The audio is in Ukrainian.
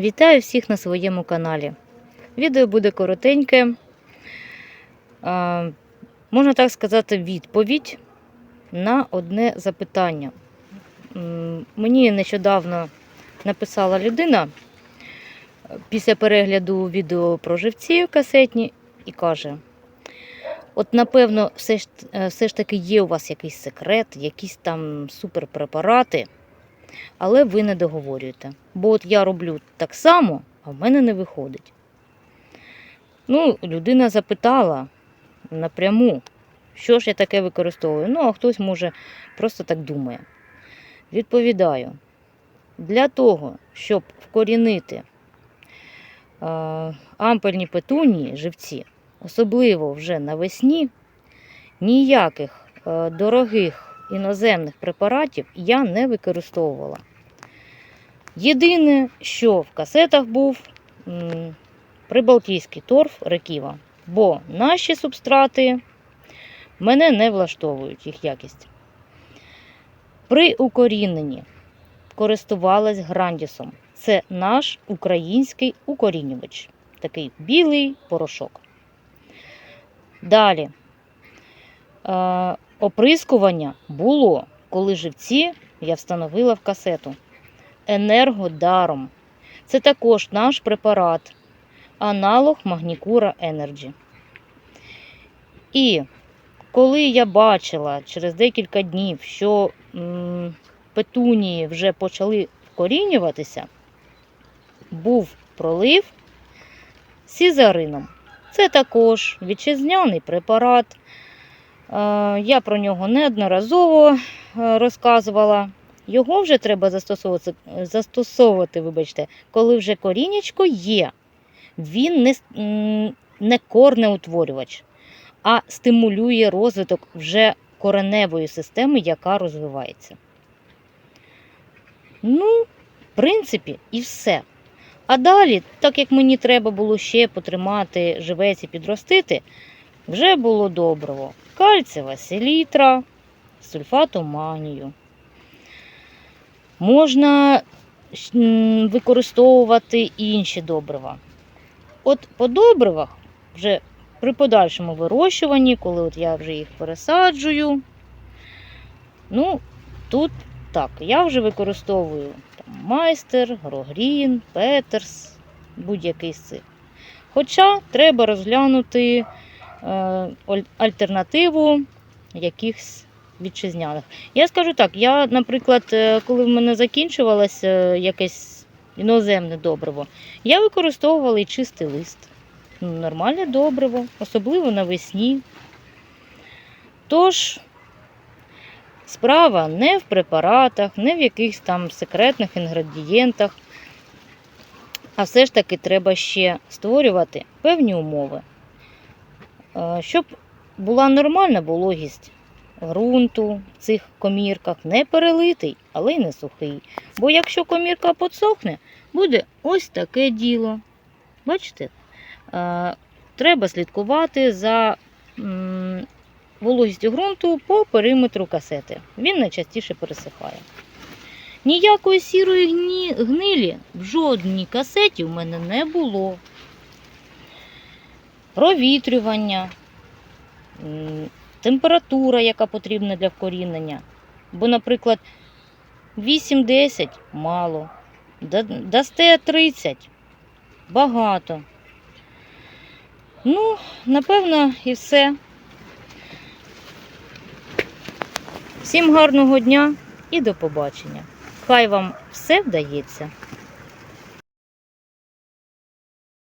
Вітаю всіх на своєму каналі. Відео буде коротеньке. Можна так сказати, відповідь на одне запитання. Мені нещодавно написала людина е, після перегляду відео про живці касетні і каже: От, напевно, все ж, е, все ж таки є у вас якийсь секрет, якісь там суперпрепарати, але ви не договорюєте. Бо от я роблю так само, а в мене не виходить. Ну, людина запитала напряму, що ж я таке використовую. Ну, а хтось може просто так думає. Відповідаю, для того, щоб вкорінити ампельні петунії, живці, особливо вже навесні, ніяких е, дорогих іноземних препаратів я не використовувала. Єдине, що в касетах був прибалтійський торф реківа, бо наші субстрати мене не влаштовують їх якість. При укоріненні користувалась грандісом. Це наш український укорінювач. Такий білий порошок. Далі. Оприскування було, коли живці я встановила в касету. Енергодаром. Це також наш препарат, аналог Магнікура Energy. І коли я бачила через декілька днів, що м, петунії вже почали вкорінюватися, був пролив сізарином. Це також вітчизняний препарат. Е, Я про нього неодноразово е, розказувала. Його вже треба застосовувати, застосовувати вибачте, коли вже корінечко є. Він не, не корнеутворювач, а стимулює розвиток вже кореневої системи, яка розвивається. Ну, в принципі, і все. А далі, так як мені треба було ще потримати живець і підростити, вже було добриво. Кальцева селітра, сульфату магнію. Можна використовувати інші добрива. От по добривах, вже при подальшому вирощуванні, коли от я вже їх пересаджую, ну, тут так, я вже використовую там, майстер, грогрін, петерс, будь-який з цих. Хоча треба розглянути альтернативу якихось вітчизняних. Я скажу так, я, наприклад, е, коли в мене закінчувалося е, якесь іноземне добриво, я використовувала і чистий лист. Ну, Нормальне добриво, особливо навесні. Тож, справа не в препаратах, не в якихось там секретних інгредієнтах, а все ж таки треба ще створювати певні умови, Е, щоб була нормальна вологість ґрунту в цих комірках, не перелитий, але й не сухий. Бо якщо комірка подсохне, буде ось таке діло. Бачите? Е, Треба слідкувати за вологістю ґрунту по периметру касети. Він найчастіше пересихає. Ніякої сірої гнилі в жодній касеті в мене не було. Провітрювання, температура, яка потрібна для вкорінення. Бо, наприклад, 8-10 мало, дасте 30 багато. Ну, напевно, і все. Всім гарного дня і до побачення. Хай вам все вдається.